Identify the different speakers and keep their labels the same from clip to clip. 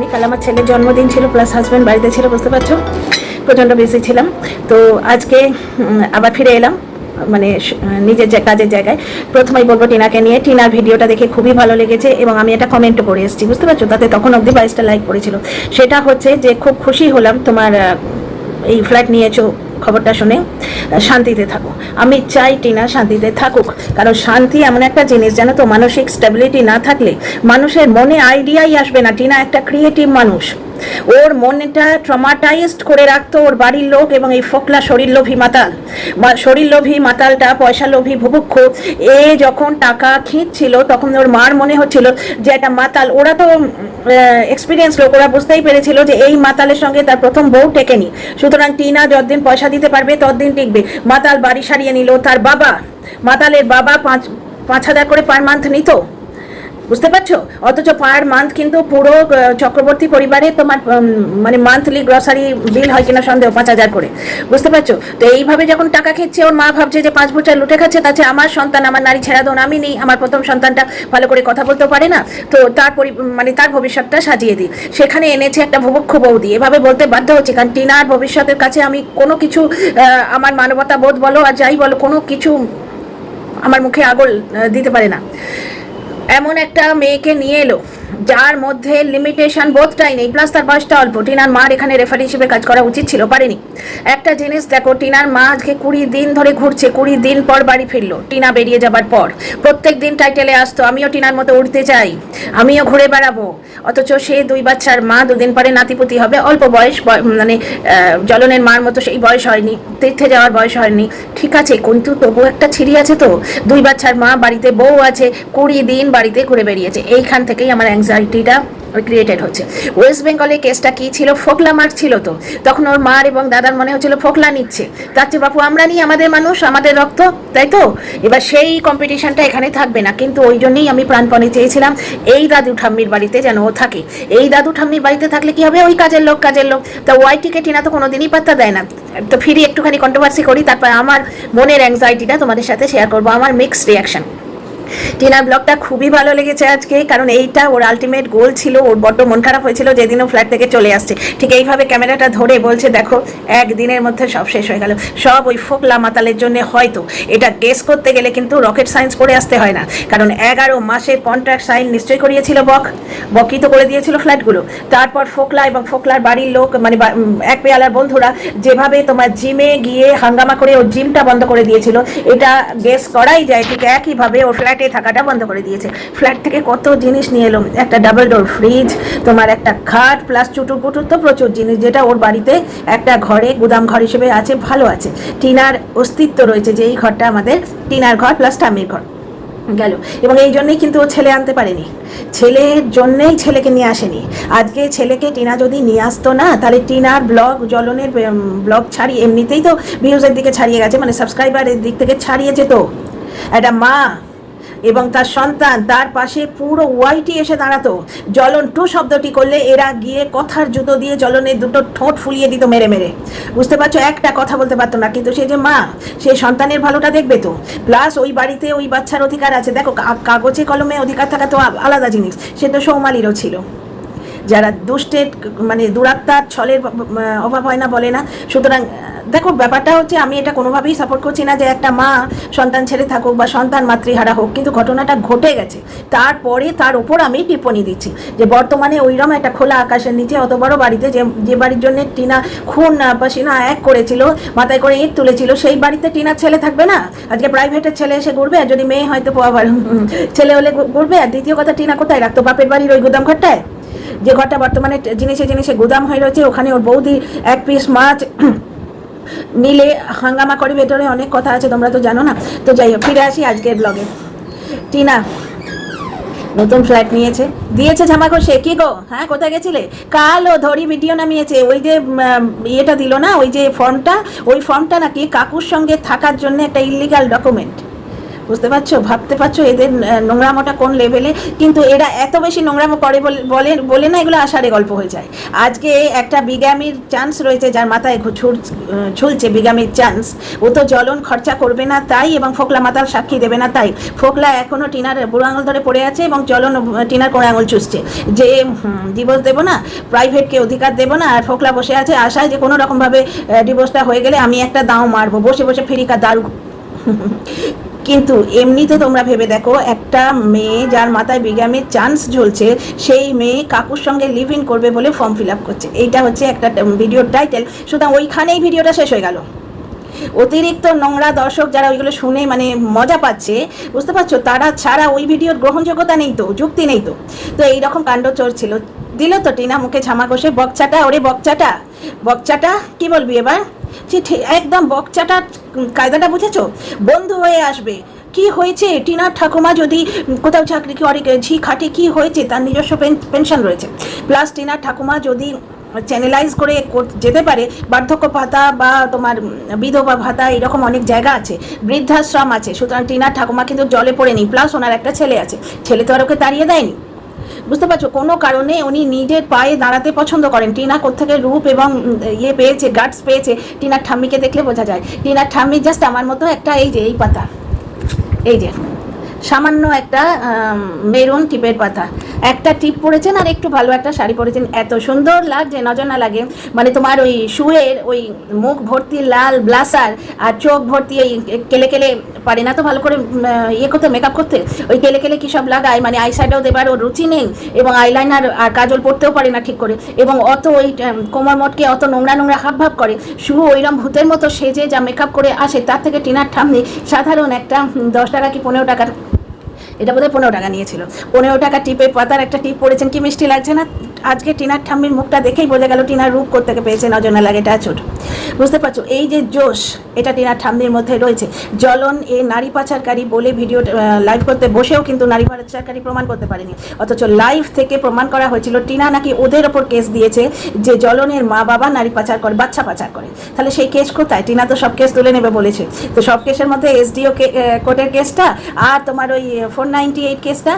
Speaker 1: পারিনি কাল আমার ছেলের জন্মদিন ছিল প্লাস হাজব্যান্ড বাড়িতে ছিল, বুঝতে পারছ? প্রচণ্ড বেশি ছিলাম। তো আজকে আবার ফিরে এলাম মানে নিজের কাজের জায়গায়। প্রথমেই বলব টিনাকে নিয়ে, টিনার ভিডিওটা দেখে খুবই ভালো লেগেছে এবং আমি এটা কমেন্টও করে এসেছি, বুঝতে পারছ? তাতে তখন অবধি বাইশটা লাইক করেছিল। সেটা হচ্ছে যে, খুব খুশি হলাম তোমার এই ফ্ল্যাট নিয়েছো খবরটা শুনে শান্তিতে থাকো। আমি চাই টিনা শান্তিতে থাকুক, কারণ শান্তি এমন একটা জিনিস জানো তো মানসিক স্টেবিলিটি না থাকলে মানুষের মনে আইডিয়াই আসবে না, টিনা একটা ক্রিয়েটিভ মানুষ। ওর মনটা ট্রমাটাইজড করে রাখতো ওর বাড়ির লোক এবং এই ফোকলা শরীর লোভী মাতাল। শরীর লোভী মাতালটা পয়সা লোভী ভুভুক্ষ, এ যখন টাকা খিঁচছিল তখন ওর মার মনে হচ্ছিল যে একটা মাতাল। ওরা তো এক্সপিরিয়েন্স লোক, ওরা বুঝতেই পেরেছিল যে এই মাতালের সঙ্গে তার প্রথম বউ টেকেনি। সুতরাং টিনা যতদিন পয়সা দিতে পারবে ততদিন টিকবে। মাতাল বাড়ি সারিয়ে নিল, তার বাবা, মাতালের বাবা পাঁচ পাঁচ হাজার করে পার মান্থ নিত। বুঝতে পারছ? অথচ পার মান্থ কিন্তু পুরো চক্রবর্তী পরিবারে তোমার মানে মান্থলি গ্রসারি বিল হয় কিনা সন্দেহ, পাঁচ হাজার করে। বুঝতে পারছ? তো এইভাবে যখন টাকা খেচ্ছে, ওর মা ভাবছে যে পাঁচ বছর লুটে খাচ্ছে তাছে আমার সন্তান, আমার নারী ছেড়া দোন আমি নেই, আমার প্রথম সন্তানটা ভালো করে কথা বলতেও পারে না, তো তার মানে তার ভবিষ্যৎটা সাজিয়ে দিই। সেখানে এনেছে একটা ভুবক্ষ বৌদি, এভাবে বলতে বাধ্য হচ্ছে, কারণ টিনার ভবিষ্যতের কাছে আমি কোনো কিছু আমার মানবতা বোধ বলো আর যাই বলো, কোনো কিছু আমার মুখে আগল দিতে পারে না। এমন একটা মেয়েকে নিয়ে এলো। যার মধ্যে লিমিটেশন বোধটাই নেই প্লাস তার বয়সটা অল্প। টিনার মার এখানে রেফারি হিসেবে কাজ করা উচিত ছিল, পারেনি। একটা জিনিস দেখো, টিনার মা আজকে কুড়ি দিন ধরে ঘুরছে, কুড়ি দিন পর বাড়ি ফিরলো, টিনা বেরিয়ে যাবার পর। প্রত্যেক দিন টাইটেলে আসতো, আমিও টিনার মতো উঠতে চাই, আমিও ঘুরে বেড়াবো। অথচ সে দুই বাচ্চার মা দুদিন পরে নাতিপুতি হবে, অল্প বয়স মানে জলনের মার মতো সেই বয়স হয়নি, তীর্থে যাওয়ার বয়স হয়নি। ঠিক আছে, কিন্তু তবু একটা ছিড়ি আছে তো। দুই বাচ্চার মা বাড়িতে বউ আছে, কুড়ি দিন বাড়িতে ঘুরে বেরিয়েছে এইখান থেকেই আমার অ্যাংজাইটিটা ক্রিয়েটেড হচ্ছে। ওয়েস্ট বেঙ্গলে কেসটা কী ছিল? ফোকলা মার ছিল তো। তখন ওর মার এবং দাদার মনে হচ্ছিল, ফোকলা নিচ্ছে। তার চেয়ে, বাপু, আমরা নিই, আমাদের মানুষ, আমাদের রক্ত। তাই তো? এবার সেই কম্পিটিশনটা এখানে থাকবে না। কিন্তু ওই জন্যই আমি প্রাণপণে চেয়েছিলাম, এই দাদু ঠাম্মির বাড়িতে যেন ও থাকে। এই দাদু ঠাম্মির বাড়িতে থাকলে কি হবে? ওই কাজের লোক কাজের লোক। তা ওয়াইটিকে টিনা তো কোনোদিনই পাত্তা দেয় না। তো ফিরি একটুখানি কন্ট্রোভার্সি করি, তারপর আমার মনের অ্যাংজাইটিটা তোমাদের সাথে শেয়ার করব, আমার মিক্সড রিয়াকশন টিনার ব্লগটা খুবই ভালো লেগেছে আজকে, কারণ এইটা ওর আলটিমেট গোল ছিল, ওর বড্ড মন খারাপ হয়েছিল যেদিন ও ফ্ল্যাট থেকে চলে আসছে। ঠিক এইভাবে ক্যামেরাটা ধরে বলছে, দেখো, একদিনের মধ্যে সব শেষ হয়ে গেল। সব ওই ফোকলা মাতালের জন্য হয়তো। এটা গেস করতে গেলে কিন্তু রকেট সায়েন্স করে আসতে হয় না। কারণ এগারো মাসের কন্ট্রাক্ট সাইন নিশ্চয়ই করিয়েছিল বক। বকই তো করে দিয়েছিল ফ্ল্যাটগুলো তারপর ফোকলা এবং ফোকলার বাড়ির লোক মানে এক পেয়ালার বন্ধুরা যেভাবে তোমার জিমে গিয়ে হাঙ্গামা করে ওর জিমটা বন্ধ করে দিয়েছিল, এটা গেস করাই যায়, ঠিক একইভাবে ওর ফ্ল্যাটে থাকাটা বন্ধ করে দিয়েছে। ফ্ল্যাট থেকে কত জিনিস নিয়ে এলো? একটা ডাবল ডোর ফ্রিজ তোমার একটা খাট প্লাস চুটুর পুটুর তো প্রচুর জিনিস, যেটা ওর বাড়িতে একটা ঘরে, গুদাম ঘর হিসেবে আছে, ভালো আছে। টিনার অস্তিত্ব রয়েছে যে এই ঘরটা আমাদের টিনার ঘর প্লাস টামির ঘর গেল। এবং এই জন্যই কিন্তু ও ছেলে আনতে পারেনি। ছেলের জন্যেই ছেলেকে নিয়ে আসেনি। আজকে ছেলেকে টিনা যদি নিয়ে আসতো না, তাহলে টিনার ব্লগ জলনের ব্লগ ছাড়িয়ে, এমনিতেই তো ভিউজের দিকে ছাড়িয়ে গেছে মানে সাবস্ক্রাইবারের দিক থেকে ছাড়িয়ে যেত। একটা মা এবং তার সন্তান তার পাশে পুরো ওয়াইটি এসে দাঁড়াতো। জ্বলন টু শব্দটি করলে এরা গিয়ে কথার জুতো দিয়ে জ্বলনের দুটো ঠোঁট ফুলিয়ে দিত মেরে মেরে। বুঝতে পারছ, একটা কথা বলতে পারতো না, কিন্তু সে যে মা, সে সন্তানের ভালোটা দেখবে তো। প্লাস ওই বাড়িতে ওই বাচ্চার অধিকার আছে। দেখো কাগজে কলমে অধিকার থাকা তো আলাদা জিনিস। সে তো সৌমালিরও ছিল। যারা দুষ্টের মানে দুরাত্মার, ছলের অভাব হয় না বলে না। সুতরাং, দেখো, ব্যাপারটা হচ্ছে আমি এটা কোনোভাবেই সাপোর্ট করছি না যে একটা মা সন্তান ছেড়ে থাকুক বা সন্তান মাতৃহারা হোক, কিন্তু ঘটনাটা ঘটে গেছে। তারপরে তার ওপর আমি টিপ্পণী দিচ্ছি যে বর্তমানে ওইরকম একটা খোলা আকাশের নিচে অত বড় বাড়িতে যে যে বাড়ির জন্য টিনা খুন পাসিনা এক করেছিল, মাথায় করে ইট তুলেছিল, সেই বাড়িতে টিনার ছেলে থাকবে না? আজকে প্রাইভেটের ছেলে এসে ঘুরবে, আর যদি মেয়ে হয়তো ছেলে হলে ঘুরবে? আর দ্বিতীয় কথা, টিনা কোথায়? রাখতো বাপের বাড়ির ওই গুদাম ঘরটায়? যে ঘরটা বর্তমানে জিনিসে জিনিসে গুদাম হয়ে রয়েছে, ওখানে ওর বৌদি এক পিস মাছ নিলে হাঙ্গামা করে, ভেতরে অনেক কথা আছে, তোমরা তো জানো না। তো যাই হোক, ফিরে আসি আজকের ব্লগে টিনা নতুন ফ্ল্যাট নিয়েছে। দিয়েছে জামাকো সে, কি গো? হ্যাঁ কোথায় গেছিলে? কাল ও ধরি ভিডিও নামিয়েছে। ওই যে ইয়েটা দিল না, ওই যে ফর্মটা ওই ফর্মটা নাকি কাকুর সঙ্গে থাকার জন্য একটা ইলিগাল ডকুমেন্ট বুঝতে পারছ? ভাবতে পারছ এদের নোংরামোটা কোন লেভেলে কিন্তু এরা এত বেশি নোংরামো করে বলে- বলে না এগুলো আষাঢ়ে গল্প হয়ে যায়। আজকে একটা বিগামির চান্স রয়েছে যার মাথায় ঝুলছে বিগামির চান্স ও তো জ্বলন খরচা করবে না তাই এবং ফোকলা মাতার সাক্ষী দেবে না তাই। ফোকলা এখনও টিনার বুড়ো আঙুল ধরে পড়ে আছে এবং জ্বলন আহ, টিনার কোড়ে আঙুল চুষছে। যে ডিভোর্স দেবো না প্রাইভেটকে অধিকার দেবো না আর ফোকলা বসে আছে আশায় যে কোনো রকমভাবে ডিভোর্সটা হয়ে গেলে আমি একটা দাও মারবো। বসে বসে ফেরিকা দারু কিন্তু এমনিতে তোমরা ভেবে দেখো, একটা মেয়ে যার মাথায় বিগামের চান্স ঝুলছে, সেই মেয়ে কাকুর সঙ্গে লিভ ইন করবে বলে ফর্ম ফিল আপ করছে। এইটা হচ্ছে একটা ভিডিওর টাইটেল সুতরাং ওইখানেই ভিডিওটা শেষ হয়ে গেল। অতিরিক্ত নোংরা দর্শক যারা ওইগুলো শুনে মানে মজা পাচ্ছে, বুঝতে পারছ? তারা ছাড়া ওই ভিডিওর গ্রহণযোগ্যতা নেই তো, যুক্তি নেই তো। তো এইরকম কাণ্ড চলছিল। দিল তো টিনা মুখে ছামা কষে বকচাটা, ওরে বকচাটা বকচাটা, কি বলবি এবার? একদম বকচাটা কায়দাটা বুঝেছ? বন্ধু হয়ে আসবে। কি হয়েছে? টিনার ঠাকুমা যদি কোথাও চাকরি করে, ঝি খাটে, কি হয়েছে? তার নিজস্ব পেনশন রয়েছে। প্লাস টিনার ঠাকুমা যদি চ্যানেলাইজ করে যেতে পারে, বার্ধক্য ভাতা বা তোমার বিধবা ভাতা, এরকম অনেক জায়গা আছে। বৃদ্ধাশ্রম আছে। সুতরাং টিনার ঠাকুমা কিন্তু জলে পড়েনি। প্লাস ওনার একটা ছেলে আছে। ছেলে তো আর ওকে তাড়িয়ে দেয়নি। বুঝতে পারছ? কোনো কারণে উনি নিজের পায়ে দাঁড়াতে পছন্দ করেন। টিনা কোথেকে রূপ এবং ইয়ে পেয়েছে গার্ডস পেয়েছে, টিনার ঠাম্মিকে দেখলে বোঝা যায়। টিনার ঠাম্মি জাস্ট আমার মতো একটা, এই যে, এই পাতা। এই যে। সামান্য একটা মেরুন টিপের পাতা। একটা টিপ পরেছেন আর একটু ভালো একটা শাড়ি পরেছেন। এত সুন্দর লাগছে, নজর না লাগে। মানে তোমার ওই শুয়ের ওই মুখ ভর্তি লাল ব্লাসার আর চোখ ভর্তি এই কেলে কেলে, পারে না তো ভালো করে ইয়ে করতে মেকআপ করতে? ওই কেলে কেলে কী সব লাগায়? মানে আই শ্যাডো দেবার ওর রুচি নেই এবং আইলাইনার আর কাজল পড়তেও পারে না ঠিক করে। এবং অত ওই কোমর মটকে অত নোংরা নোংরা হাব ভাব করে। শুভ ওইরকম ভূতের মতো সেজে যা মেকআপ করে আসে, তার থেকে টিনার ঠামনি সাধারণ একটা দশ টাকা কি পনেরো টাকার এটা বোধহয় পনেরো টাকা নিয়েছিল। পনেরো টাকা টিপের পাতার একটা টিপ পড়েছেন কি মিষ্টি লাগছে না? আজকে টিনার ঠাম্মির মুখটা দেখেই বোঝা গেল টিনার রূপ করতে পেয়েছে, নজর না লাগে ছোট বুঝতে পারছ? এই যে জোশ, এটা টিনার ঠাম্মির মধ্যে রয়েছে। জলন এ নারী পাচারকারী বলে ভিডিও লাইভ করতে বসেও কিন্তু নারী পাচারকারী প্রমাণ করতে পারেনি। অথচ লাইভ থেকে প্রমাণ করা হয়েছিল, টিনা নাকি ওদের ওপর কেস দিয়েছে যে জলনের মা বাবা নারী পাচার করে, বাচ্চা পাচার করে। তাহলে সেই কেস কোথায়? টিনা তো সব কেস তুলে নেবে বলেছে। তো সব কেসের মধ্যে এসডিও কোর্টের কেসটা আর তোমার ওই ফোর নাইনটি এইট কেসটা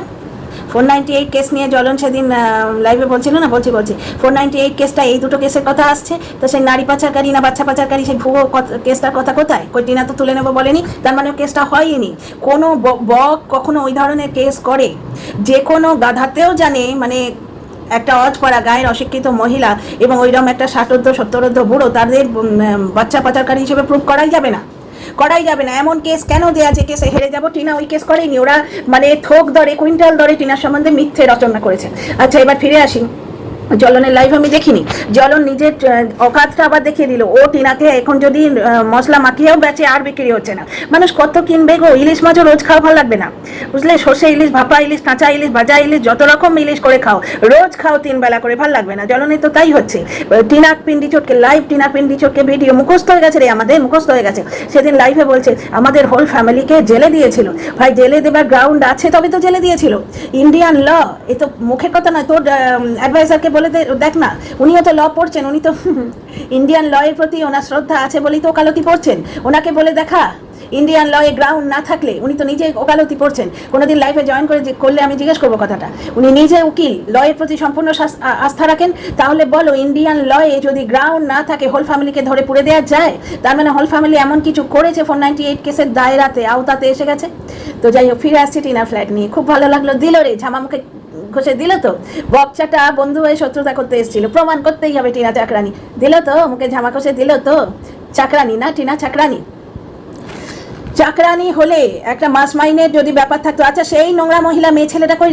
Speaker 1: ফোর নাইনটি এইট কেস নিয়ে জ্বলন সেদিন লাইভে বলছিল না? বলছি বলছি। ফোর নাইনটি এইট কেসটা, এই দুটো কেসের কথা আসছে। তো সেই নারী পাচারকারী না বাচ্চা পাচারকারী, সেই ভুয়ো কেসটার কথা কোথায়? কই, টিনা তো তুলে নেব বলেনি। তার মানে কেসটা হয়নি। কোনো বক কখনো ওই ধরনের কেস করে। যে কোনো গাধাতেও জানে মানে একটা অজপাড়া গায়ের অশিক্ষিত মহিলা এবং ওইরকম একটা ষাটোর্ধ, সত্তরোর্ধ বুড়ো, তাদের বাচ্চা পাচারকারী হিসেবে প্রুভ করাই যাবে না। করাই যাবে না। এমন কেস কেন দেয়া যে কেসে হেরে যাব। টিনা ওই কেস করেনি। ওরা মানে থোক দরে কুইন্টাল দরে টিনার সম্বন্ধে মিথ্যে রচনা করেছে। আচ্ছা এবার ফিরে আসি। জলনের লাইভ আমি দেখিনি। জলন নিজের আহ, অকাতটা আবার দেখিয়ে দিল। ও টিনাকে এখন যদি মশলা মাখিয়েও বেচে আর বিক্রি হচ্ছে না। মানুষ কত কিনবে গো? ইলিশ মাছও রোজ খাওয়া ভালো লাগবে না। বুঝলে? সর্ষে ইলিশ ভাপা ইলিশ কাঁচা ইলিশ ভাজা ইলিশ যত রকম ইলিশ করে খাও রোজ খাও তিন বেলা করে ভালো লাগবে না। জলনে তো তাই হচ্ছে। টিনাক পিন্ডি চটকে লাইভ টিনাক পিন্ডি চটকে ভিডিও মুখস্থ হয়ে গেছে রে আমাদের মুখস্থ হয়ে গেছে। সেদিন লাইভে বলছে আমাদের হোল ফ্যামিলিকে জেলে দিয়েছিল। ভাই জেলে দেবার গ্রাউন্ড আছে তবে তো জেলে দিয়েছিল। ইন্ডিয়ান ল এ তো মুখের কথা নয় তোর অ্যাডভাইজারকে বলে দেখ না উনিও তো ল পড়ছেন, উনি তো ইন্ডিয়ান ল এর প্রতি ওনার শ্রদ্ধা আছে বলেই তো ওকালতি পড়ছেন। ওনাকে বলে দেখা ইন্ডিয়ান ল এ গ্রাউন্ড না থাকলে উনি তো নিজে ওকালতি পড়ছেন। কোনোদিন লাইফে জয়েন করে করলে আমি জিজ্ঞেস করব কথাটা। উনি নিজে উকিল ল এর প্রতি সম্পূর্ণ আস্থা রাখেন। তাহলে বলো ইন্ডিয়ান ল এ যদি গ্রাউন্ড না থাকে হোল ফ্যামিলিকে ধরে পুড়ে দেওয়া যায়? তার মানে হোল ফ্যামিলি এমন কিছু করেছে ফোর নাইনটি এইট কেসের দায়রাতে, আওতাতে এসে গেছে? তো যাই হোক, ফিরে আসছি টিনা ফ্ল্যাট নিয়ে। খুব ভালো লাগল। দিল রে ঝামা মুখে ঘষে দিল তো? বকচাটা বন্ধু হয়ে শত্রুতা করতে এসেছিল। প্রমাণ করতেই হবে টিনা চাকরানি। দিল তো? মুখে ঝামা ঘষে দিল তো? চাকরানি না টিনা চাকরানি? চাকরানি হলে একটা মাস মাইনের যদি ব্যাপার থাকতো আচ্ছা সেই নোংরা মহিলা মেয়ে ছেলেটা কই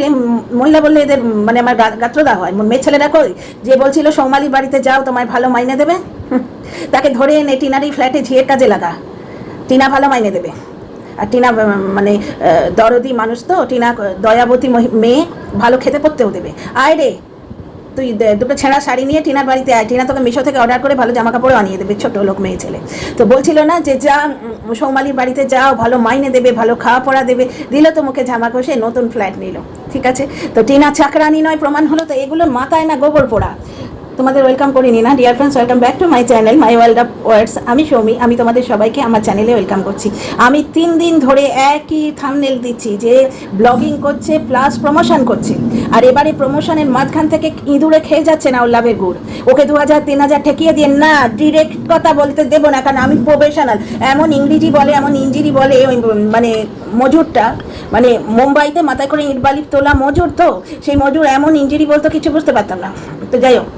Speaker 1: মহিলা বললে এদের মানে আমার গাত্রদা হয়। মেয়ে ছেলেটা কই? যে বলছিল সৌমালির বাড়িতে যাও, তোমায় ভালো মাইনে দেবে? তাকে ধরে এনে টিনারই ফ্ল্যাটে ঝিয়ের কাজে লাগা। টিনা ভালো মাইনে দেবে। আর টিনা মানে দরদি মানুষ তো, টিনা, দয়াবতী মেয়ে, ভালো খেতে পড়তেও দেবে। আয় রে, তুই দুটো ছেঁড়া শাড়ি নিয়ে টিনার বাড়িতে আয়। টিনা তোকে মিশো থেকে অর্ডার করে ভালো জামা কাপড় আনিয়ে দেবে ছোট লোক মেয়ে ছেলে। তো বলছিল না যে, যা সৌমালির বাড়িতে যাও, ভালো মাইনে দেবে, ভালো খাওয়া পড়া দেবে। দিল তো মুখে জামা কষে নতুন ফ্ল্যাট নিল। ঠিক আছে? তো টিনা চাকরানি নয়, প্রমাণ হলো তো, এগুলো মাথায় না গোবর পোড়া। তোমাদের ওয়েলকাম করিনি না dear friends welcome back to my channel my world of words আমি সৌমি, আমি তোমাদের সবাইকে আমার চ্যানেলে ওয়েলকাম করছি। আমি তিন দিন ধরে একই থামনেল দিচ্ছি যে ব্লগিং করছে প্লাস প্রমোশন করছে। আর এবারে প্রমোশনের মাঝখান থেকে ইঁদুরে খেয়ে যাচ্ছে না ওর লাভের গুড়। ওকে দু হাজার, তিন হাজার ঠেকিয়ে দিয়ে না ডিরেক্ট কথা বলতে দেবো না, কারণ আমি প্রফেশনাল এমন ইংরেজি বলে, এমন ইঞ্জিরি বলে, ওই মানে মজুরটা মানে মুম্বাইতে মাথায় করে ইট বালি তোলা মজুর তো, সেই মজুর এমন ইঞ্জিরি বলতো, কিছু বুঝতে পারতাম না। তো যাই হোক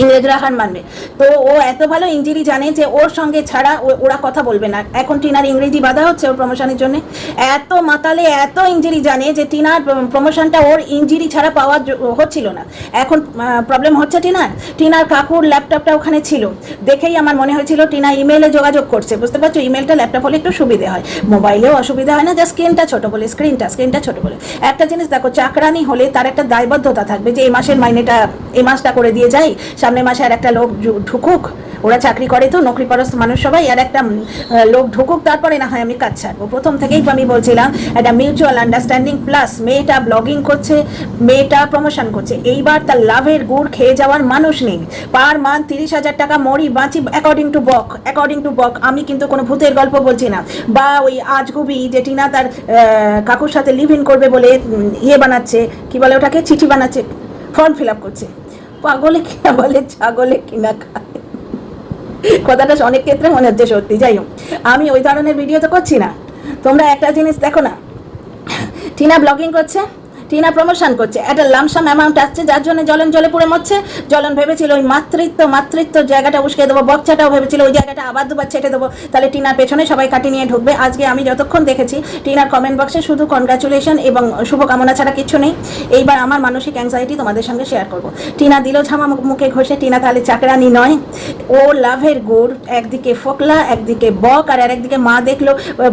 Speaker 1: ইংরেজরা হার মানবে। তো ও এত ভালো ইঞ্জিরি জানে যে ওর সঙ্গে ছাড়া ওরা কথা বলবে না। এখন টিনার ইংরেজি বাধা হচ্ছে ওর প্রমোশনের জন্য। এত মাতালে এত ইঞ্জিরি জানে যে টিনার প্রমোশনটা ওর ইঞ্জিরি ছাড়া পাওয়া হচ্ছিল না। এখন প্রবলেম হচ্ছে টিনার। টিনার কাকুর ল্যাপটপটা ওখানে ছিল। দেখেই আমার মনে হয়েছিল টিনা ইমেলে যোগাযোগ করছে। বুঝতে পারছ? ইমেলটা ল্যাপটপ হলে একটু সুবিধে হয়। মোবাইলেও অসুবিধা হয় না যে স্ক্রিনটা ছোট বলে স্ক্রিনটা স্ক্রিনটা ছোট বলে। একটা জিনিস দেখো, চাকরানি হলে তার একটা দায়বদ্ধতা থাকবে যে এই মাসের মাইনেটা এই মাসটা করে দিয়ে যাই সামনের মাসে আর একটা লোক ঢুকুক, ওরা চাকরি করে তো, নকরিপরস্ত মানুষ সবাই, আর একটা লোক ঢুকুক, তারপরে না হয় আমি কাজ ছাড়বো। প্রথম থেকেই আমি বলছিলাম, একটা মিউচুয়াল আন্ডারস্ট্যান্ডিং প্লাস মেয়েটা ব্লগিং করছে, মেয়েটা প্রমোশন করছে, এইবার তার লাভের গুড় খেয়ে যাওয়ার মানুষ নেই। পার মান্থ তিরিশ হাজার টাকা মরি বাঁচি অ্যাকর্ডিং টু বক অ্যাকর্ডিং টু বক, আমি কিন্তু কোনো ভূতের গল্প বলছি না। বা ওই আজগুবি যে টিনা তার কাকুর সাথে লিভ ইন করবে বলে ইয়ে বানাচ্ছে, কি বলে ওটাকে, চিঠি বানাচ্ছে ফর্ম ফিল আপ করছে। পাগলে কিনা বলে, ছাগলে কিনা খায়। কথাটা অনেক ক্ষেত্রে মনে হচ্ছে সত্যি। যাই হোক, আমি ওই ধরনের ভিডিও তো করছি না। তোমরা একটা জিনিস দেখো না। টিনা ব্লগিং করছে। টিনা প্রমোশন করছে। একটা লামসাম অ্যামাউন্ট আসছে, যার জন্য জলন জলে পুড়ে মরছে। জলন ভেবেছিল ওই মাতৃত্ব মাতৃত্ব জায়গাটা উস্কে দেবো বচ্চাটাও ভেবেছিল ওই জায়গাটা আবার দুবার ছেটে দেবো। তাহলে টিনার পেছনে সবাই কাটি নিয়ে ঢুকবে। আজকে আমি যতক্ষণ দেখেছি, টিনার কমেন্ট বক্সে শুধু কনগ্রাচুলেশন এবং শুভকামনা ছাড়া কিছু নেই। এইবার আমার মানসিক অ্যাংজাইটি তোমাদের সঙ্গে শেয়ার করব। টিনা দিল ঝামা মুখে ঘষে, টিনা তাহলে চাকরানি নয়। ও লাভের গুড়, একদিকে ফোকলা, একদিকে বক, আর আর একদিকে মা দেখল,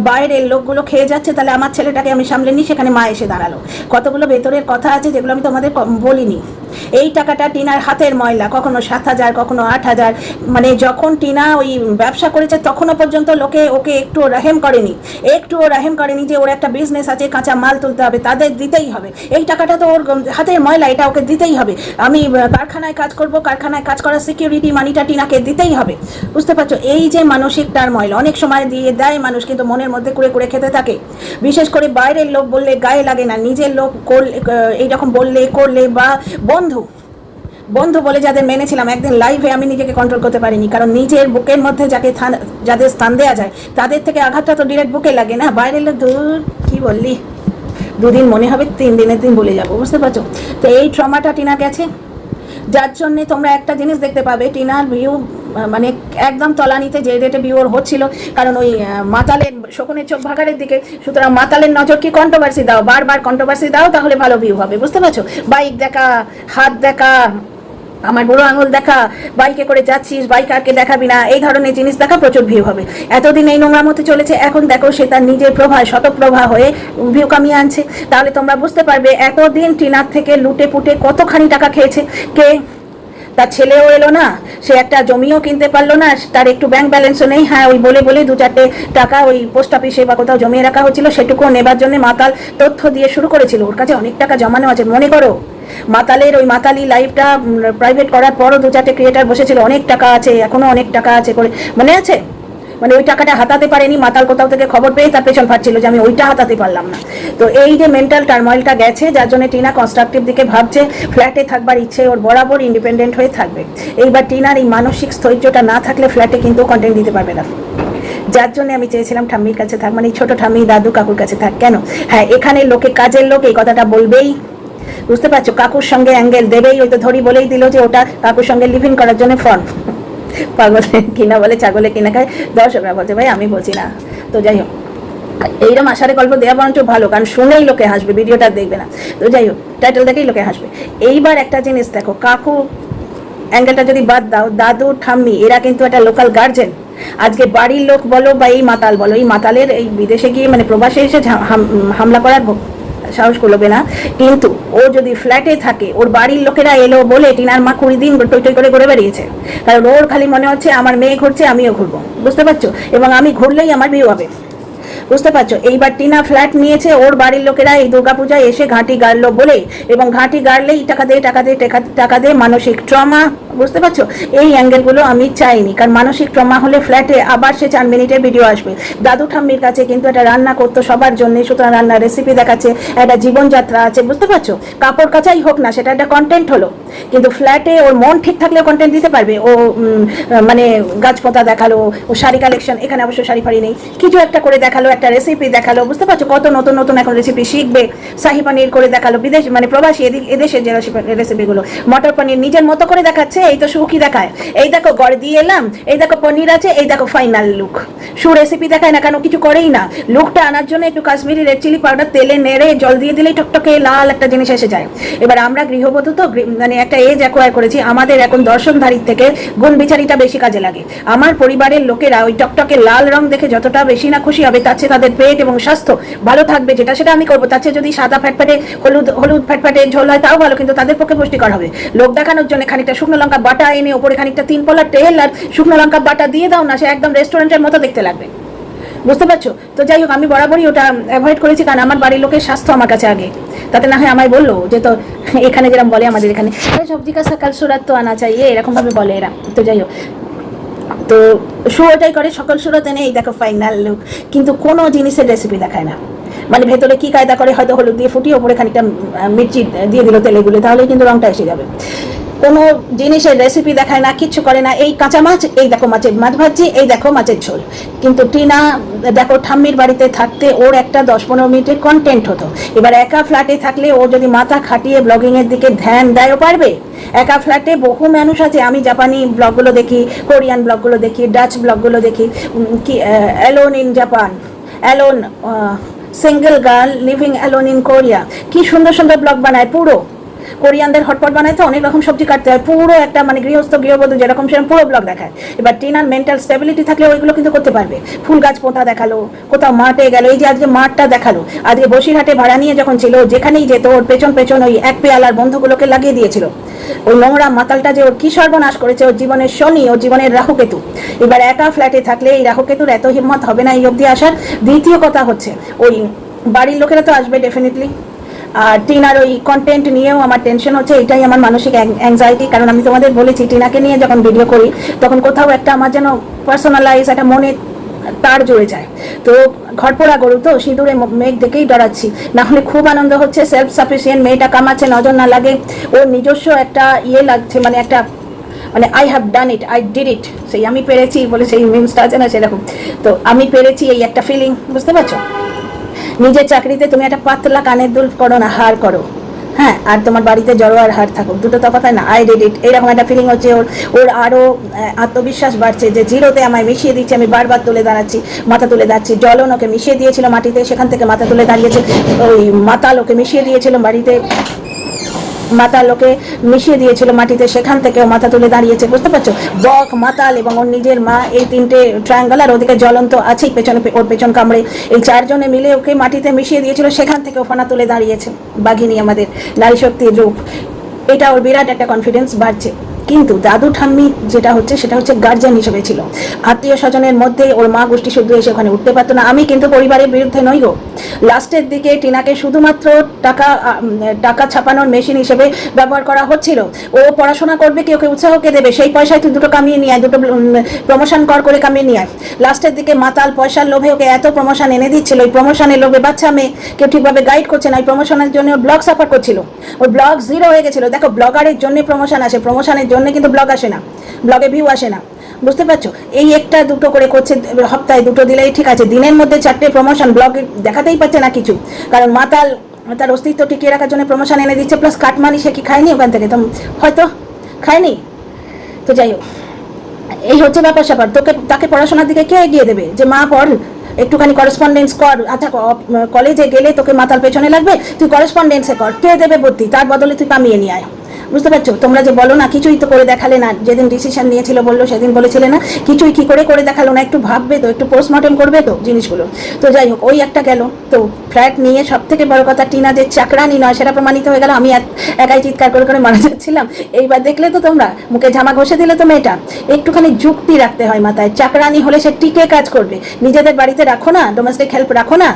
Speaker 1: বাইরের লোকগুলো খেয়ে যাচ্ছে, তাহলে আমার ছেলেটাকে আমি সামলে নিই, সেখানে মা এসে দাঁড়াল। কতগুলো ভেতরের কথা আছে যেগুলো আমি তোমাদের বলিনি। এই টাকাটা টিনার হাতের ময়লা, কখনো সাত হাজার, কখনো আট হাজার। মানে যখন টিনা ওই ব্যবসা করেছে তখনও পর্যন্ত লোকে ওকে একটু রাহেম করেনি। একটুও রাহেম করেনি যে ওর একটা বিজনেস আছে, কাঁচা মাল তুলতে হবে, তাদের দিতেই হবে। এই টাকাটা তো ওর হাতের ময়লা, এটা ওকে দিতেই হবে। আমি কারখানায় কাজ করব, কারখানায় কাজ করার সিকিউরিটি মানিটা টিনাকে দিতেই হবে। বুঝতে পারছ? এই যে মানসিক টার ময়লা, অনেক সময় দিয়ে দেয় মানুষ, কিন্তু মনের মধ্যে কুড়ে কুড়ে খেতে থাকে। বিশেষ করে বাইরের লোক বললে গায়ে লাগে না, নিজের লোক আহ, এইরকম বললে করলে বা বন্ধু। বন্ধু বলে যাদের মেনেছিলাম একদিন লাইভে আমি নিজেকে কন্ট্রোল করতে পারিনি কারণ নিজের বুকের মধ্যে যাকে যাদের স্থান দেওয়া যায় তাদের থেকে আঘাতটা তো ডিরেক্ট বুকে লাগে না। বাইরে লোক দূর কি বললি? দুদিন মনে হবে তিন দিনের দিন বলে যাব বুঝতে পারছ? তো এই ট্রমাটা টিনা গেছে। যার জন্যে তোমরা একটা জিনিস দেখতে পাবে টিনার ভিউ মানে একদম তলানিতে যে রেটে ভিউ ওর হচ্ছিল, কারণ ওই মাতালের, শকুনের চোখ ভাগাড়ের দিকে। সুতরাং মাতালের নজর কি কন্ট্রোভার্সি দাও? বারবার কন্ট্রোভার্সি দাও, তাহলে ভালো ভিউ হবে, বুঝতে পারছ? বাইক দেখা, হাত দেখা, আমার বুড়ো আঙুল দেখা বাইকে করে যাচ্ছিস বাইক আরকে দেখাবি না, এই ধরনের জিনিস দেখা প্রচুর ভিউ হবে। এতদিন এই নোংরা মতে চলেছে, এখন দেখো সে তার নিজের প্রভা শতপ্রভা হয়ে ভিউ কামিয়ে আনছে। তাহলে তোমরা বুঝতে পারবে, এতদিন টিনার থেকে লুটে পুটে কতখানি টাকা খেয়েছে, কে তার ছেলেও এলো না, সে একটা জমিও কিনতে পারল না, তার একটু ব্যাংক ব্যালেন্সও নেই হ্যাঁ ওই বলে বলে দু চারটে টাকা ওই পোস্ট অফিসে বা কোথাও জমিয়ে রাখা হচ্ছিল, সেটুকুও নেবার জন্য মাতাল তথ্য দিয়ে শুরু করেছিল। ওর কাছে অনেক টাকা জমানো আছে, মনে করো। মাতালের ওই মাতালি লাইফটা প্রাইভেট করার পরও দু চারটে ক্রিয়েটার বসেছিল, অনেক টাকা আছে এখনও অনেক টাকা আছে করে, মনে আছে? মানে ওই টাকাটা হাতাতে পারেনি, মাতাল কোথাও থেকে খবর পেয়ে তার পেছন ফাটছিল যে আমি ওইটা হাতাতে পারলাম না। তো এই যে মেন্টাল টার্ময়েলটা গেছে, যার জন্য টিনা কনস্ট্রাকটিভ দিকে ভাবছে ফ্ল্যাটে থাকবার ইচ্ছে ওর বরাবর ইন্ডিপেন্ডেন্ট হয়ে থাকবে। এইবার টিনার এই মানসিক স্থৈর্যটা না থাকলে ফ্ল্যাটে কিন্তু কন্টেন্ট দিতে পারবে না। যার জন্য আমি চেয়েছিলাম ঠাম্মির কাছে থাক মানে ছোট ঠাম্মি, দাদু, কাকুর কাছে থাক। কেন? হ্যাঁ এখানে লোকে কাজের লোক, এই কথাটা বলবেই। বুঝতে পারছ? কাকুর সঙ্গে অ্যাঙ্গেল দেবেই, ওই তো ধরি বলেই দিল যে ওটা কাকুর সঙ্গে লিভিং করার জন্য ফর্ম পাগলে কিনা বলে, ছাগলে কিনা খায়। দর্শকরা বলছে, ভাই, আমি বলছি না। তো যাই হোক এইরকম আষাঢ়ে গল্প দেওয়া বরঞ্চ ভালো, কারণ শুনেই লোকে হাসবে, ভিডিওটা দেখবে না। তো যাই হোক টাইটেল দেখেই লোকে হাসবে। এইবার একটা জিনিস দেখো, কাকু অ্যাঙ্গেলটা যদি বাদ দাও, দাদু, ঠাম্মি, এরা কিন্তু একটা লোকাল গার্জেন আজকে বাড়ির লোক বলো বা এই মাতাল বলো, এই মাতালের এই বিদেশে গিয়ে মানে প্রবাসে এসে হাম- হামলা করার সাহস করবে না কিন্তু ও যদি ফ্ল্যাটে থাকে, ওর বাড়ির লোকেরা এলো বলে টিনার মা কুড়ি দিন টই টই করে ঘুরে বেরিয়েছে কারণ ওর খালি মনে হচ্ছে, আমার মেয়ে ঘুরছে, আমিও ঘুরবো। বুঝতে পারছ? এবং আমি ঘুরলেই আমার বিয়ে হবে। বুঝতে পারছ? এইবার টিনা ফ্ল্যাট নিয়েছে, ওর বাড়ির লোকেরা এই দুর্গাপূজায় এসে ঘাঁটি গাড়লো বলে, এবং ঘাঁটি গাড়লেই টাকা দে টাকা দিয়ে, টাকা- টাকা দে মানসিক ট্রমা বুঝতে পারছ? এই অ্যাঙ্গেলগুলো আমি চাইনি, কারণ মানসিক ট্রমা হলে ফ্ল্যাটে আবার সে চার মিনিটের ভিডিও আসবে। দাদু ঠাম্মির কাছে কিন্তু একটা রান্না করতো সবার জন্য, সুতরাং রান্নার রেসিপি দেখাচ্ছে, একটা জীবনযাত্রা আছে, বুঝতে পারছ? কাপড় কাচাই হোক না, সেটা একটা কন্টেন্ট হলো। কিন্তু ফ্ল্যাটে ওর মন ঠিক থাকলে কন্টেন্ট দিতে পারবে। ও মানে গাছপাতা দেখাল, ও শাড়ি কালেকশন এখানে অবশ্য শাড়ি ফাড়ি নেই। কিছু একটা করে দেখাল, একটা রেসিপি দেখাল, বুঝতে পারছ? কত নতুন নতুন এখন রেসিপি শিখবে। শাহি পানির করে দেখাল, বিদেশ মানে প্রবাসী এদিক এদেশের যে রেসিপিগুলো মটর পনির নিজের মতো করে দেখাচ্ছে এই তো সুখী দেখায়। এই দেখো গড় দিয়ে এলাম, এই দেখো পনির আছে, এই দেখো ফাইনাল লুক সু রেসিপি দেখায় না কেন, কিছু করেই না। লুকটা আনার জন্য একটু কাশ্মীরি রেড চিলি পাউডার তেলে নেড়ে জল দিয়ে দিলেই টকটকে লাল একটা জিনিস এসে যায়। এবার আমরা গৃহবধূ তো মানে একটা এজ অ্যাকোয়ার করেছি, আমাদের এখন দর্শনধারীর থেকে গুণ বিচারিটা বেশি কাজে লাগে। আমার পরিবারের লোকেরা ওই টকটকে লাল রং দেখে যতটা বেশি না খুশি হবে, তার চেয়ে তাদের পেট এবং স্বাস্থ্য ভালো থাকবে, যেটা সেটা আমি করব। তার চেয়ে যদি সাদা ফ্যাটফ্যাটে হলুদ হলুদ ফ্যাটফ্যাটে ঝোল হয়, তাও ভালো, কিন্তু তাদের পক্ষে পুষ্টিকর হবে। লোক দেখানোর জন্য খানিকটা শুকনো লঙ্কা বাটা এনে ওপরে খানিকটা তিন পলা তেল আর শুকনো লঙ্কা বাটা দিয়ে দাও না, সে একদম রেস্টুরেন্টের মতো দেখতে লাগবে। বুঝতে পারছ? তো যাই হোক, আমি বরাবরই ওটা অ্যাভয়েড করেছি কারণ আমার বাড়ির লোকের স্বাস্থ্য আমার কাছে আগে। তাতে না হয় আমায় বলল যে তো এখানে যেরকম বলে আমাদের এখানে "আরে সবজি কা সকাল সুরাত তো আনা চাই এরকম ভাবে বলে এরা। তো যাই হোক, তো শো ওটাই করে, সকাল সুরত এনে এই দেখো ফাইনাল লুক কিন্তু কোনো জিনিসের রেসিপি দেখায় না। মানে ভেতরে কি কায়দা করে, হয়তো হলুদ দিয়ে ফুটিয়ে ওপরে খানিকটা মির্চি দিয়ে দিল তেলে গুলে তাহলেই কিন্তু রংটা এসে যাবে। কোনো জিনিসের রেসিপি দেখায় না, কিচ্ছু করে না, এই কাঁচা মাছ, এই দেখো মাছের মাছ ভাজি এই দেখো মাছের ঝোল। কিন্তু টিনা, দেখো ঠাম্মির বাড়িতে থাকতে ওর একটা দশ পনেরো মিনিটের কন্টেন্ট হতো। এবার একা ফ্ল্যাটে থাকলে ও যদি মাথা খাটিয়ে ব্লগিংয়ের দিকে ধ্যান দেয়ও পারবে? একা ফ্ল্যাটে বহু মানুষ আছে, আমি জাপানি ব্লগগুলো দেখি, কোরিয়ান ব্লগগুলো দেখি, ডাচ ব্লগগুলো দেখি কি alone in Japan alone single girl living alone in Korea কি সুন্দর সুন্দর ব্লগ বানায় পুরো। কোরিয়ানদের হটপট বানাইতে অনেক রকম সবজি কাটতে হয়। পুরো একটা মানে গৃহস্থ, গৃহবধূ যেরকম সেরকম পুরো ব্লগ দেখায়। এবার টিনার মেন্টাল স্টেবিলিটি থাকলে ওইগুলো কিন্তু করতে পারবে। ফুল গাছ পোঁতা দেখাল, কোথাও মাঠে গেল, এই যে আজকে মাঠটা দেখাল, আজকে বসিরহাটে ভাড়া নিয়ে যখন ছিল, যেখানেই যেত, ওর পেছন পেছন ওই এক পেয়ালার বন্ধুগুলোকে লাগিয়ে দিয়েছিল। ওই নোংরা মাতালটা যে ওর কি সর্বনাশ করেছে, ওর জীবনের শনি, ওর জীবনের রাহুকেতু। এবার একা ফ্ল্যাটে থাকলে এই রাহুকেতুর এত হিম্মত হবে না এই অবধি আসার। দ্বিতীয় কথা হচ্ছে, ওই বাড়ির লোকেরা তো আসবে ডেফিনেটলি টিনার ওই কন্টেন্ট নিয়েও আমার টেনশন হচ্ছে, এটাই আমার মানসিক অ্যাংজাইটি কারণ আমি তোমাদের বলেছি, টিনাকে নিয়ে যখন ভিডিও করি, তখন কোথাও একটা আমার যেন পার্সোনালাইজ একটা মনে তার জুড়ে যায়। তো ঘরপোড়া গরু তো, সিঁদুরে মেঘ দেখেই ডরাচ্ছি। না হলে খুব আনন্দ হচ্ছে সেলফ সাফিসিয়েন্ট মেয়েটা কামাচ্ছে, নজর না লাগে। ওর নিজস্ব একটা ইয়ে লাগছে মানে একটা মানে I have done it I did it সেই আমি পেরেছি বলে সেই মিমসটা আছে না সেরকম। তো আমি পেরেছি এই একটা ফিলিং বুঝতে পারছ? নিজের চাকরিতে তুমি একটা পাতলা কানের দুল করো না, হার করো। হ্যাঁ আর তোমার বাড়িতে জড়ো আর হার থাকুক। দুটো তফাৎ হয় না আই ডিড ইট এরকম একটা ফিলিং হচ্ছে ওর ওর আরও আত্মবিশ্বাস বাড়ছে যে জিরোতে আমায় মিশিয়ে দিচ্ছে, আমি বারবার তুলে দাঁড়াচ্ছি, মাথা তুলে দাঁড়াচ্ছি। জলন ওকে মিশিয়ে দিয়েছিল মাটিতে, সেখান থেকে মাথা তুলে দাঁড়িয়েছে, ওই মাতাল ওকে মিশিয়ে দিয়েছিল বাড়িতে। মাতাল ওকে মিশিয়ে দিয়েছিল মাটিতে, সেখান থেকেও মাথা তুলে দাঁড়িয়েছে। বুঝতে পারছ? বক, মাতাল এবং ওর নিজের মা, এই তিনটে ট্রায়াঙ্গল আর ওদিকে জ্বলন্ত আছেই পেছনে, ওর পেছন কামড়ে। এই চারজনে মিলে ওকে মাটিতে মিশিয়ে দিয়েছিল, সেখান থেকে ফানা তুলে দাঁড়িয়েছে। বাঘিনী আমাদের নারী শক্তির রূপ। এটা ওর বিরাট একটা কনফিডেন্স বাড়ছে। কিন্তু দাদু ঠাম্মি যেটা হচ্ছে, সেটা হচ্ছে গার্জিয়ান হিসেবে ছিল। আত্মীয় স্বজনের মধ্যে ওর মা গোষ্ঠী শুদ্ধ এসে ওখানে উঠতে পারতো না। আমি কিন্তু পরিবারের বিরুদ্ধে নই গো। লাস্টের দিকে টিনাকে শুধুমাত্র টাকা টাকা ছাপানোর মেশিন হিসেবে ব্যবহার করা হচ্ছিল। ও পড়াশোনা করবে কি, ওকে উৎসাহ কে দেবে? সেই পয়সায় তুই দুটো কামিয়ে নিয়ে আয়, দুটো প্রমোশন কর করে কামিয়ে নিয়ে আয়। লাস্টের দিকে মাতাল পয়সার লোভে ওকে এত প্রমোশন এনে দিচ্ছিল। ওই প্রমোশনের লোভে বাচ্চা মেয়ে কেউ ঠিকভাবে গাইড করছে না, ওই প্রমোশনের জন্য ব্লগ সাফার করছিল। ওর ব্লগ জিরো হয়ে গেছিল। দেখো ব্লগারের জন্য প্রমোশন আসে। প্রমোশনের জন্য কিন্তু ব্লগ আসে না। ব্লগে ভিউ আসে না। বুঝতে পারছ? এই একটা দুটো করে করছে, সপ্তাহে দুটো দিলেই ঠিক আছে। দিনের মধ্যে চারটে প্রমোশন ব্লগে দেখাতেই পাচ্ছে না কিছু। কারণ মাতাল তার অস্তিত্ব টিকিয়ে রাখার জন্য প্রমোশন এনে দিচ্ছে প্লাস কাটমানি সে কি খায়নি ওখান থেকে? তো হয়তো খায়নি। তো যাই হোক, এই হচ্ছে ব্যাপার স্যাপার। তোকে, তাকে পড়াশোনার দিকে কে এগিয়ে দেবে? যে মা, পড়, একটুখানি করেসপন্ডেন্স কর। আচ্ছা কলেজে গেলে তোকে মাথার পেছনে লাগবে? তুই করেসপন্ডেন্সে কর। কে দেবে ভর্তি তার বদলে তুই কামিয়ে নিয়ে আয়। বুঝতে পারছ? তোমরা যে বলো না, কিছুই তো করে দেখালে না। যেদিন ডিসিশন নিয়েছিল বলল, সেদিন বলেছিলে না। কিছুই কি করে করে দেখাল না? একটু ভাববে তো, একটু পোস্টমর্টম করবে তো জিনিসগুলো। তো যাই হোক, ওই একটা গেল। তো ফ্ল্যাট নিয়ে সব থেকে বড় কথা, টিনা যে চাকরানি নয়, সেটা প্রমাণিত হয়ে গেল। আমি একাই চিৎকার করে করে মারা যাচ্ছিলাম। এইবার দেখলে তো তোমরা, মুখে ঝামা ঘষে দিলে তো মেয়েটা। একটুখানি যুক্তি রাখতে হয় মাথায়। চাকরানি হলে সে টিকে কাজ করবে। নিজেদের বাড়িতে রাখো না ডোমেস্টিক হেল্প রাখো না।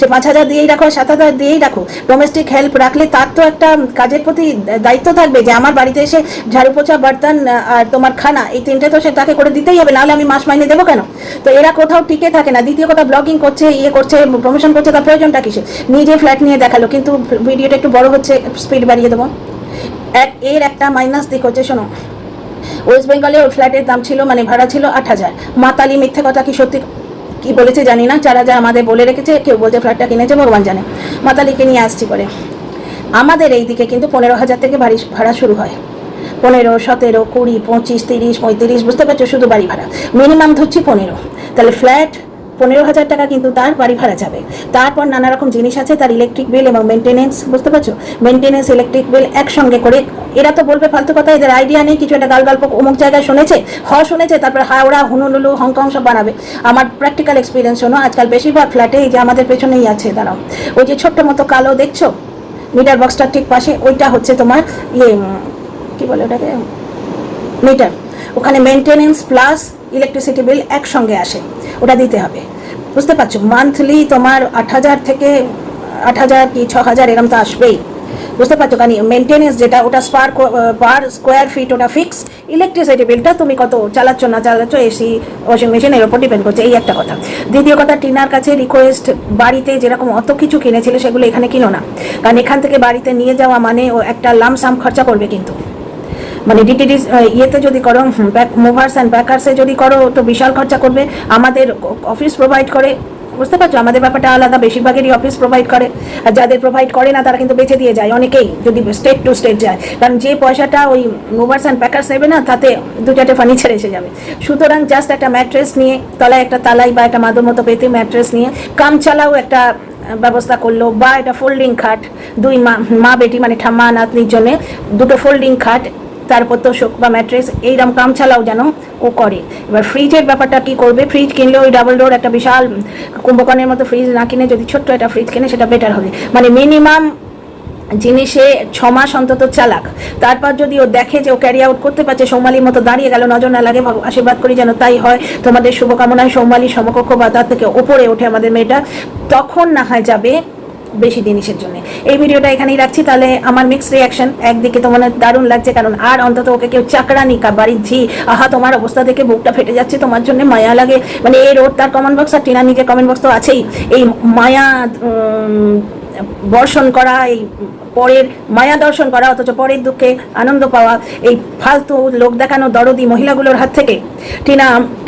Speaker 1: সে পাঁচ হাজার দিয়েই রাখো, সাত হাজার দিয়েই রাখো। ডোমেস্টিক হেল্প রাখলে তার তো একটা কাজের প্রতি দায়িত্ব থাকবে যে আমার বাড়িতে এসে ঝাড়ু পোছা, বার্তন আর তোমার খানা, এই তিনটে তো সে তাকে করে দিতেই হবে, নাহলে আমি মাস মাইনে দেবো কেন? তো এরা কোথাও টিকে থাকে না। দ্বিতীয় কথা ব্লগিং করছে ইয়ে করছে প্রমোশন করছে, তার প্রয়োজনটা কিসে? নিজে ফ্ল্যাট নিয়ে দেখাল, কিন্তু ভিডিওটা একটু বড় হচ্ছে স্পিড বাড়িয়ে দেবো। এক, এর একটা মাইনাস দিক হচ্ছে, শোনো। ওয়েস্ট বেঙ্গলে ওর ফ্ল্যাটের দাম ছিল মানে ভাড়া ছিল আট হাজার। মাতালি মিথ্যে কথা কি সত্যি? কি বলেছে জানি না। যারা যা আমাদের বলে রেখেছে, কেউ বলছে ফ্ল্যাটটা কিনেছে, ভগবান জানে। মাতালিকে নিয়ে আসছি করে আমাদের এই দিকে কিন্তু পনেরো হাজার থেকে বাড়ি ভাড়া শুরু হয়। পনেরো, সতেরো, কুড়ি, পঁচিশ, তিরিশ, পঁয়ত্রিশ, বুঝতে পারছ? শুধু বাড়ি ভাড়া। মিনিমাম ধরছি পনেরো। তাহলে ফ্ল্যাট পনেরো হাজার টাকা কিন্তু তার বাড়ি ভাড়া যাবে। তারপর নানা রকম জিনিস আছে, তার ইলেকট্রিক বিল এবং মেনটেনেন্স বুঝতে পারছ? মেনটেনেন্স ইলেকট্রিক বিল একসঙ্গে করে, এরা তো বলবে ফালতু কথা, এদের আইডিয়া নেই, কিছু একটা গাল গল্প অমুক জায়গায় শুনেছে, হ শুনেছে, তারপর হাওড়া, হুনুলুলু, হংকং সব বানাবে। আমার প্র্যাকটিক্যাল এক্সপিরিয়েন্স শোনো, আজকাল বেশিরভাগ ফ্ল্যাটে এই যে আমাদের পেছনেই আছে, দাঁড়াও। ওই যে ছোট্ট মতো কালো, দেখছ? মিটার বক্সটার ঠিক পাশে, ওইটা হচ্ছে তোমার ইয়ে কী বলে ওটাকে? মিটার ওখানে মেনটেনেন্স প্লাস ইলেকট্রিসিটি বিল একসঙ্গে আসে, ওটা দিতে হবে। বুঝতে পারছ? মান্থলি তোমার আট হাজার থেকে আট হাজার কি ছ হাজার এরম তো আসবেই। বুঝতে পারছ? কারণ মেনটেনেন্স যেটা, ওটা স্পার পার স্কোয়ার ফিট ওটা ফিক্স ইলেকট্রিসিটি বিলটা তুমি কত চালাচ্ছ, না চালাচ্ছ এসি ওয়াশিং মেশিন এর উপর ডিপেন্ড করছে, এই একটা কথা। দ্বিতীয় কথা, টিনার কাছে রিকোয়েস্ট বাড়িতে যেরকম অত কিছু কিনেছিল, সেগুলো এখানে কিনো না। কারণ এখান থেকে বাড়িতে নিয়ে যাওয়া মানে ও একটা লামসাম খরচা করবে কিন্তু। মানে ডিটিডি ইয়েতে যদি করো মুভার্স অ্যান্ড প্যাকার্সে যদি করো, তো বিশাল খরচা করবে। আমাদের অফিস প্রোভাইড করে, বুঝতে পারছ? আমাদের ব্যাপারটা আলাদা, বেশিরভাগেরই অফিস প্রোভাইড করে। আর যাদের প্রোভাইড করে না, তারা কিন্তু বেঁচে দিয়ে যায় অনেকেই, যদি স্টেট টু স্টেট যায়। কারণ যে পয়সাটা ওই মুভার্স অ্যান্ড প্যাকার্স নেবে না, তাতে দু চারটে ফার্নিচার এসে যাবে। সুতরাং জাস্ট একটা ম্যাট্রেস নিয়ে, তলায় একটা তালাই বা একটা মাদুর মতো পেতে ম্যাট্রেস নিয়ে কাম চালাও একটা ব্যবস্থা করল, বা একটা ফোল্ডিং খাট, দুই মা মা বেটি মানে ঠাম্মা, নাতনির জন্য, দুটো ফোল্ডিং খাট তারপর তো শোক বা ম্যাট্রেস এইরকম কাম ছাড়াও যেন ও করে। এবার ফ্রিজের ব্যাপারটা কি করবে? ফ্রিজ কিনলে ওই ডাবল ডোর একটা বিশাল কুম্ভকর্ণের মতো ফ্রিজ না কিনে, যদি ছোট্ট একটা ফ্রিজ কিনে, সেটা বেটার হবে। মানে মিনিমাম জিনিসে ছ মাস অন্তত চালাক। তারপর যদি ও দেখে যে ও ক্যারি আউট করতে পারছে, সৌমালির মতো দাঁড়িয়ে গেল, নজর না লাগে আশীর্বাদ করি যেন তাই হয়, তোমাদের শুভকামনায় সৌমালি সমকক্ষ বা তার থেকে ওপরে ওঠে আমাদের মেয়েটা, তখন না হয় যাবে বেশি জিনিসের জন্য। এই ভিডিওটা এখানেই রাখছি, তাহলে আমার মিক্স রিয়াকশন একদিকে তো তোমার দারুণ লাগছে, কারণ আর অন্তত ওকে কেউ চাকরানি কা বাড়ির ঝি, আহা, তোমার অবস্থা থেকে বুকটা ফেটে যাচ্ছে, তোমার জন্য মায়া লাগে। মানে এই রোড তার কমেন্ট বক্স আর টিনা নিজের কমেন্ট বক্স তো আছেই। এই মায়া বর্ষণ করা, এই পরের মায়া দর্শন করা, অথচ পরের দুঃখে আনন্দ পাওয়া, এই ফালতু লোক দেখানো দরদি মহিলাগুলোর হাত থেকে। টিনা,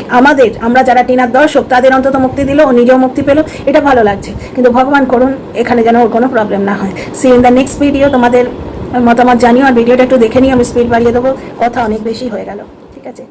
Speaker 1: আমাদের, আমরা যারা টিনার দর্শক, তাদের অন্তত মুক্তি দিল ও নিজেও মুক্তি পেল। এটা ভালো লাগছে। কিন্তু ভগবান করুন, এখানে যেন ওর কোনো প্রবলেম না হয়। See in the next video তোমাদের মতামত জানিও আর ভিডিওটা একটু দেখে নিও। আমি স্পিড বাড়িয়ে দেবো। কথা অনেক বেশি হয়ে গেল। ঠিক আছে?